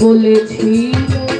বলেছিল।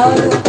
Oh.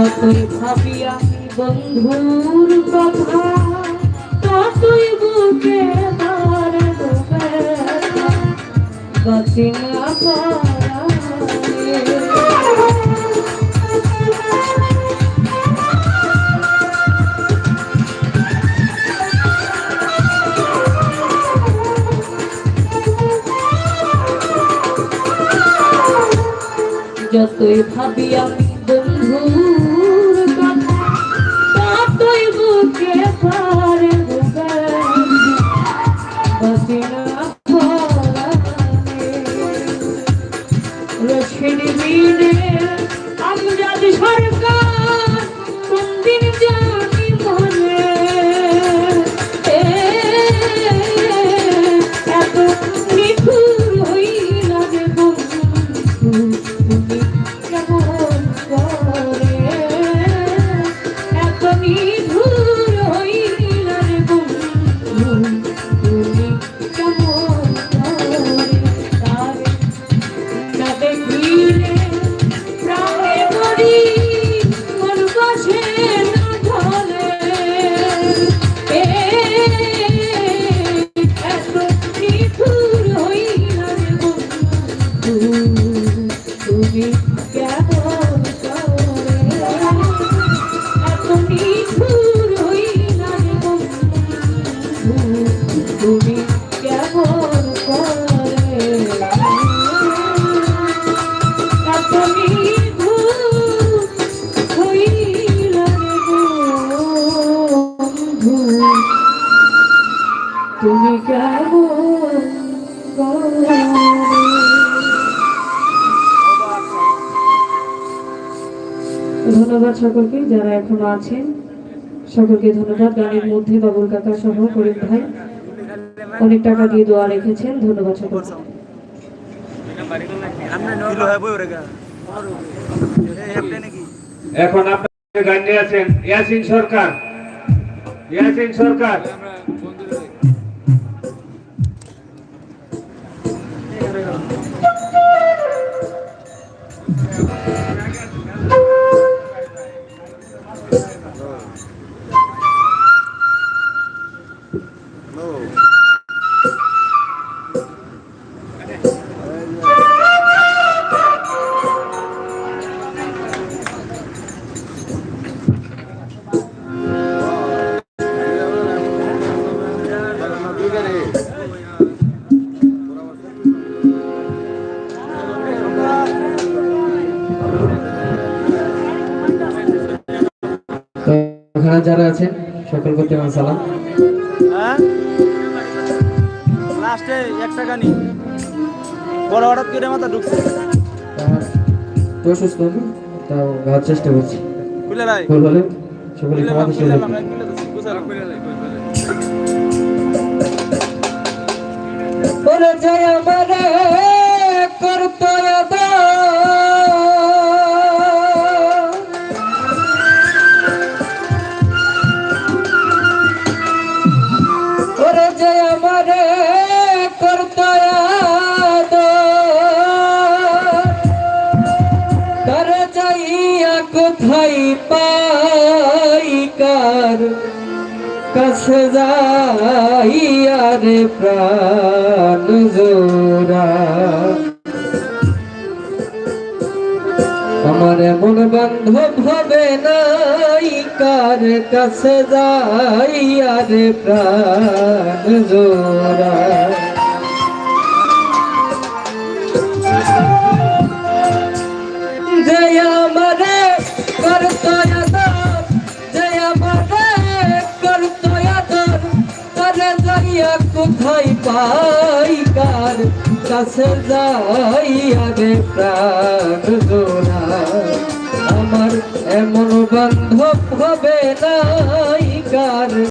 যতই ভাবি আমি বন্ধুর কথা ততই বুকে তার যতই ভাবি আমি পারে বুকে তুমি কেমন? সকলকে যারা এখনও আছেন সকলকে ধন্যবাদ। গানের মধ্যে বাবুল কাকা সহ করিম ভাই অনেক টাকা দিয়ে দোয়া রেখেছেন। ধন্যবাদ সকলকে। কিলো হয় এখন আপনার গান নিয়ে আছেন ইয়াসিন সরকার। ইয়াসিন সরকার। তো ওখানে যারা আছেন সকল প্রতি আমার সালাম? হ্যাঁ? লাস্টে এক টাকা নি। বড় হঠাৎ করে মাথা ঢুকছে। তো অসুস্থ আমি তাও গাওয়ার চেষ্টা করছি। খুলে লাই। ভুল হলে সকলে বুঝালাম খুলে লাই ওরে জয় কোথায় পাই কার? কাছে যাইয়া রে প্রাণ জোড়া। আমার এমন বান্ধব হবে নাই কার? কাছে যাইয়া রে প্রাণ জোড়া। কোথায় পাই কার কাছে যাই আগে প্রাণ জোড়া? আমার এমন বান্ধব হবে নাই কার